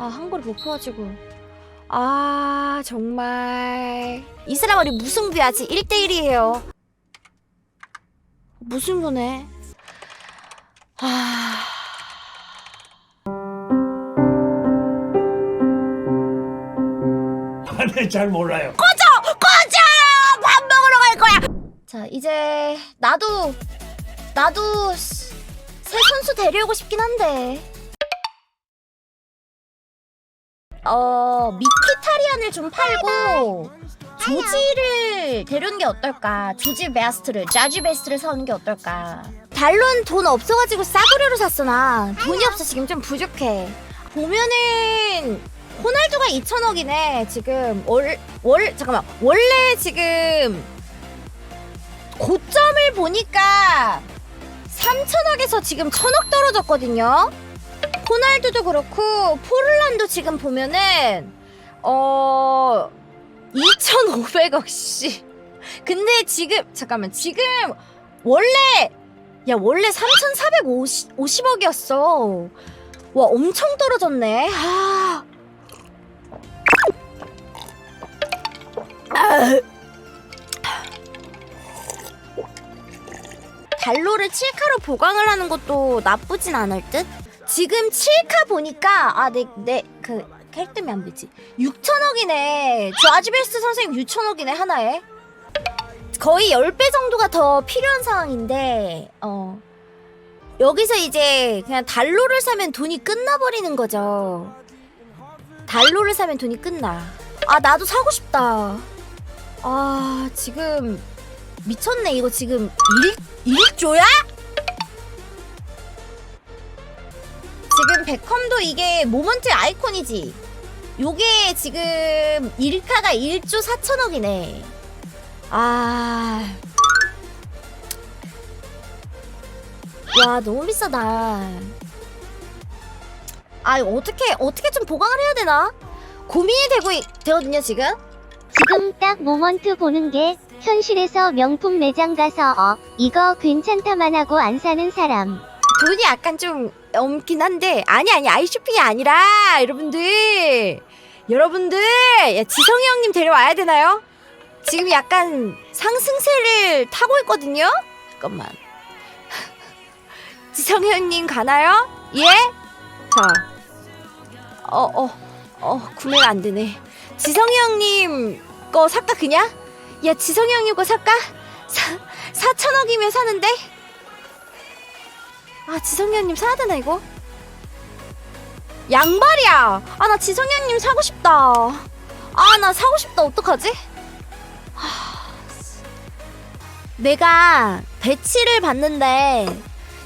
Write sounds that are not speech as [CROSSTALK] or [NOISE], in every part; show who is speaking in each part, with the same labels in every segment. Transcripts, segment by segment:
Speaker 1: 아, 한골이 못 펴가지고. 아, 정말. 이 사람 우리 무승부야지. 1대1이에요. 무승부네. 아.
Speaker 2: 네, 잘 몰라요.
Speaker 1: 꺼져! 밥 먹으러 갈 거야! 자, 이제, 나도, 나도, 씨, 새 선수 데려오고 싶긴 한데. 어, 미키타리안을 좀 팔고, 조지를 데려오는 게 어떨까? 조지 베스트를, 자지 베스트를 사오는 게 어떨까? 달론 돈 없어가지고 싸구려로 샀어, 나. 돈이 없어, 지금 좀 부족해. 보면은, 호날두가 2천억이네, 지금. 월, 월, 잠깐만. 원래 지금, 고점을 보니까, 3천억에서 지금 1천억 떨어졌거든요? 호날두도 그렇고, 포르란도 지금 보면은, 어, 2,500억, 씨. 근데 지금, 잠깐만, 지금, 원래, 야, 원래 3,450억이었어. 와, 엄청 떨어졌네. 아. 아. 달로를 7카로 보강을 하는 것도 나쁘진 않을 듯? 지금 7카 보니까 아 내 내그 캐릭터면 안 되지? 6천억이네. 저 아즈베스트 선생님 6천억이네 하나에. 거의 10배 정도가 더 필요한 상황인데 어. 여기서 이제 그냥 달로를 사면 돈이 끝나버리는 거죠. 달로를 사면 돈이 끝나. 아 나도 사고 싶다. 아 지금 미쳤네. 이거 지금 일, 1조야? 지금 베컴도 이게 모먼트 아이콘이지. 요게 지금 1카가 1조 4천억이네. 아... 와 너무 비싸다. 아 이거 어떻게 어떻게 좀 보강을 해야 되나? 고민이 되고 있- 되거든요 지금?
Speaker 3: 지금 딱 모먼트 보는 게 현실에서 명품 매장 가서 어 이거 괜찮다만 하고 안 사는 사람
Speaker 1: 돈이 약간 좀 넘긴 한데 아니 아니 아이쇼핑이 아니라 여러분들 여러분들 야, 지성이 형님 데려와야 되나요? 지금 약간 상승세를 타고 있거든요. 잠깐만 [LAUGHS] 지성이 형님 가나요? 예? 자, 어 어어 어, 구매가 안 되네. 지성이 형님 거 살까 그냥? 야 지성이 형님 거 살까? 사 4천억이면 사는데? 아 지성이 형님 사야 되나 이거? 양말이야. 아 나 지성이 형님 사고 싶다. 아 나 사고 싶다. 어떡하지? 하, 내가 배치를 봤는데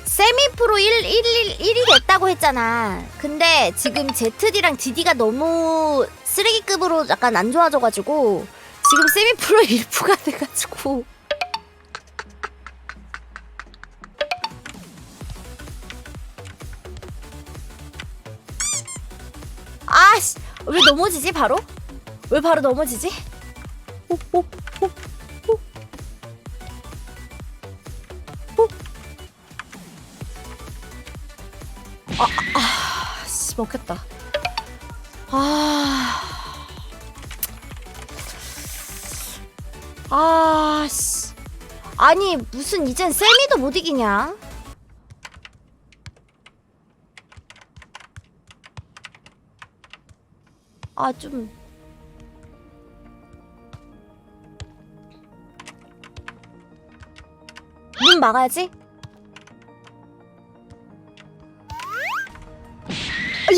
Speaker 1: 세미 프로 1, 1, 1이 됐다고 했잖아. 근데 지금 ZD랑 DD가 너무 쓰레기급으로 약간 안 좋아져가지고 지금 세미 프로 1부가 [LAUGHS] 돼가지고 왜 넘어지지 바로? 왜 바로 넘어지지? 아, 아, 아, 씨, 먹혔다. 아, 아, 씨. 아니, 무슨 이젠 세미도 못 이기냐? 아, 좀. 문 막아야지.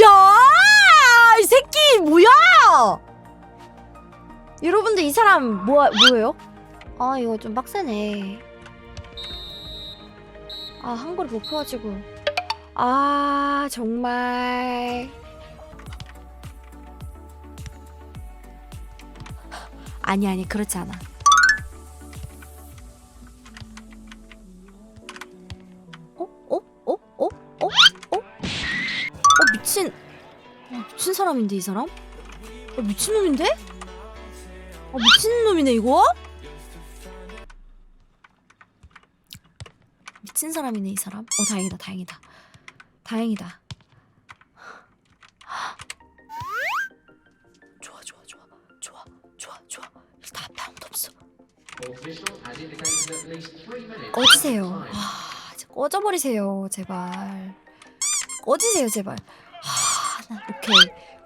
Speaker 1: 야! 이 새끼 뭐야? 여러분들 이 사람 뭐 뭐예요? 아, 이거 좀 빡세네. 아, 한골 못 펴가지고. 아, 정말. 아니 아니 그렇지 않아. 어? 어? 어? 미친 어, 미친 사람인데 이 사람? 어, 미친 놈인데? 어, 미친 놈이네 이거? 미친 사람이네 이 사람. 어 다행이다 다행이다 다행이다. 꺼지세요. 아, 진짜 꺼져버리세요, 제발. 꺼지세요, 제발. 아, 나 오케이,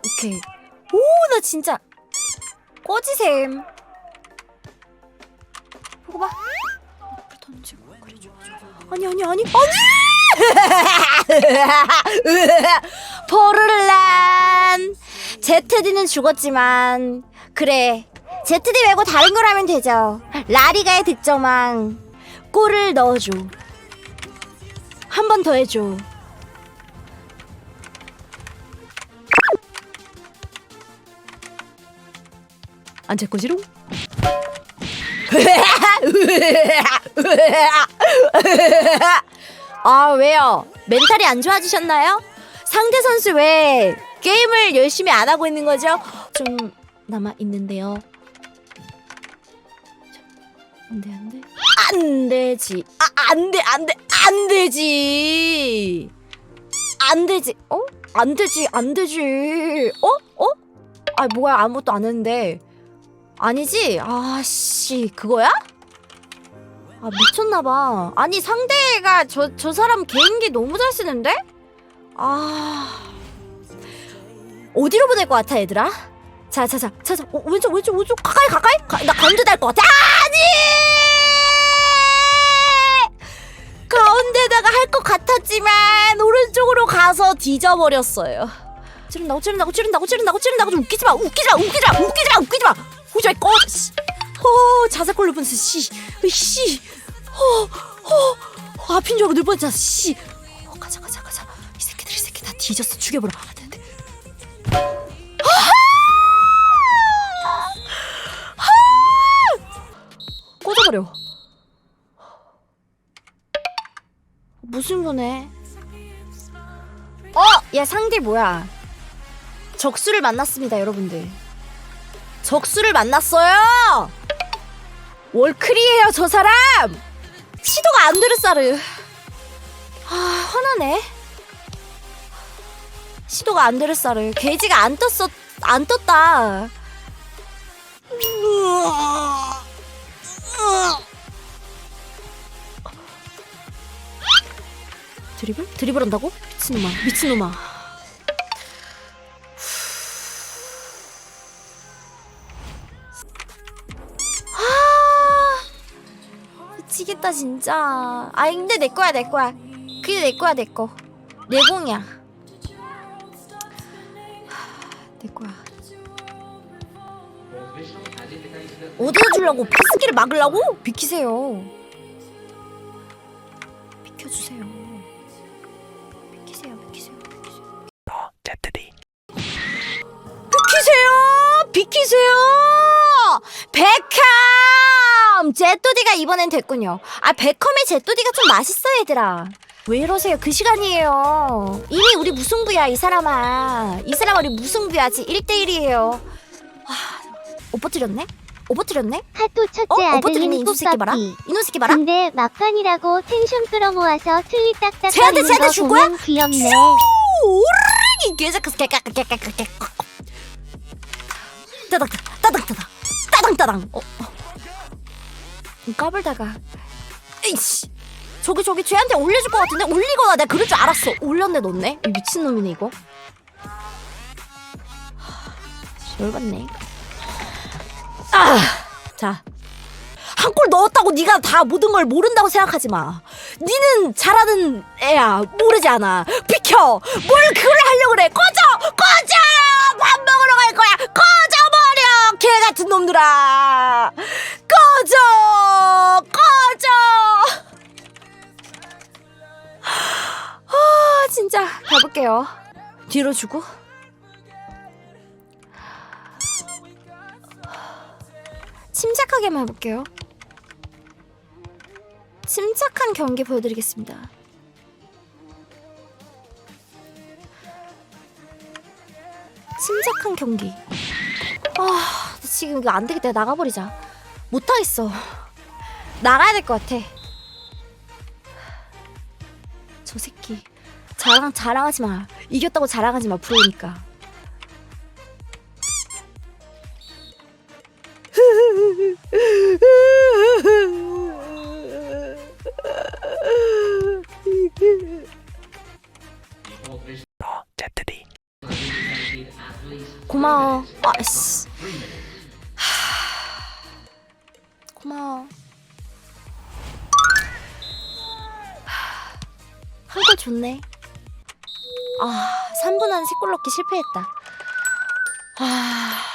Speaker 1: 오케이. 오, 나 진짜 꺼지셈. 보고 봐. 아니 아니 아니 아니. [LAUGHS] 포르란. 제트디는 죽었지만 그래. 제트디 말고 다른 걸 하면 되죠. 라리가의 득점왕 골을 넣어줘. 한 번 더 해줘. 안제 거지롱? [LAUGHS] 아 왜요? 멘탈이 안 좋아지셨나요? 상대 선수 왜 게임을 열심히 안 하고 있는 거죠? 좀 남아 있는데요. 안돼 안돼 안 되지 아 안돼 안돼 안 되지 안 되지 어? 안 되지 안 되지 어? 어? 아 뭐야 아무것도 안 했는데 아니지 아씨 그거야? 아 미쳤나봐 아니 상대가 저 저 사람 개인기 너무 잘 쓰는데? 아 어디로 보낼 것 같아 얘들아? 자 자 자 자 자 어, 왼쪽 왼쪽 왼쪽 가까이 가까이? 가, 나 가운데 달 것 같아. 아니! 가운데다가 할 것 같았지만 오른쪽으로 가서 뒤져버렸어요. 찌른다고 찌른다고 찌른다고 찌른다고 찌른다고 좀 웃기지 마 웃기지 마 웃기지 마 웃기지 마 웃기지 마. 후자이 꺼 씨. 어 자살골로 보냈어 씨씨. 어, 어, 앞인 줄 알고 늘 뻔했잖아 씨. 어, 가자 가자 가자. 이 새끼들 이 새끼 다 뒤졌어. 죽여버려 꽂아버려. 무슨 거네? 어, 얘 상대 뭐야? 적수를 만났습니다, 여러분들. 적수를 만났어요. 월클이에요, 저 사람. 시도가 안 되는 쌀을. 아, 화나네. 시도가 안 되는 쌀을. 게이지가 안 떴어, 안 떴다. 드리블? 드리블 한다고? 미친놈아 미친놈아. 아 미치겠다 진짜. 아 근데 내 거야 내 거야. 그게 내 거야 내 거 내 공이야. 하, 내 거야 어디다 주려고 파스기를 막으려고? 비키세요. 비켜주세요. 비키세요 비키세요
Speaker 2: 제트디
Speaker 1: 비키세요! 비키세요! 베컴 제또디가 이번엔 됐군요. 아 베컴의 제또디가 좀 맛있어 얘들아. 왜 이러세요? 그 시간이에요. 이미 우리 무승부야 이 사람아. 이 사람 우리 무승부야지 1대1이에요. 아, 오빠 뜨렸네? 오빠?
Speaker 3: 하도
Speaker 1: 어?
Speaker 3: 첫째
Speaker 1: 오빠
Speaker 3: 아들인
Speaker 1: 뜨렸네 이놈 새끼 봐라
Speaker 3: 뚝박이.
Speaker 1: 이놈 새끼 봐라
Speaker 3: 근데 막판이라고 텐션 끌어모아서 틀리
Speaker 1: 쟤한테-
Speaker 3: 딱딱거리는
Speaker 1: 쟤한테
Speaker 3: 거
Speaker 1: 줄 거야?
Speaker 3: 보면 귀엽네.
Speaker 1: 오르르 개자크 깨까깨까깨까깨 따당 따당 따당 따당 따당 어, 어. 까불다가 에이씨 저기 저기 쟤한테 올려줄 것 같은데 올리거나 내가 그럴 줄 알았어 올렸네 넣네 이 미친놈이네 이거 하, 열받네 아 자 한 골 넣었다고 네가 다 모든 걸 모른다고 생각하지 마. 니는 잘하는 애야. 모르지 않아. 비켜. 뭘 그걸 하려고 그래. 꺼져. 꺼져. 밥 먹으러 갈 거야. 꺼져 버려. 개 같은 놈들아. 꺼져. 꺼져. 아 진짜 가볼게요. 뒤로 주고. 침착하게만 해볼게요. 침착한 경기 보여드리겠습니다. 침착한 경기. 아, 지금 이거 안 되겠다. 나가버리자. 못하겠어. 나가야 될 것 같아. 저 새끼. 자랑, 자랑하지 마. 이겼다고 자랑하지 마. 프로니까. 고마워. 아, 씨. 고마워. 한골 좋네. 아, 3분 안에 골 넣기 실패했다. 아.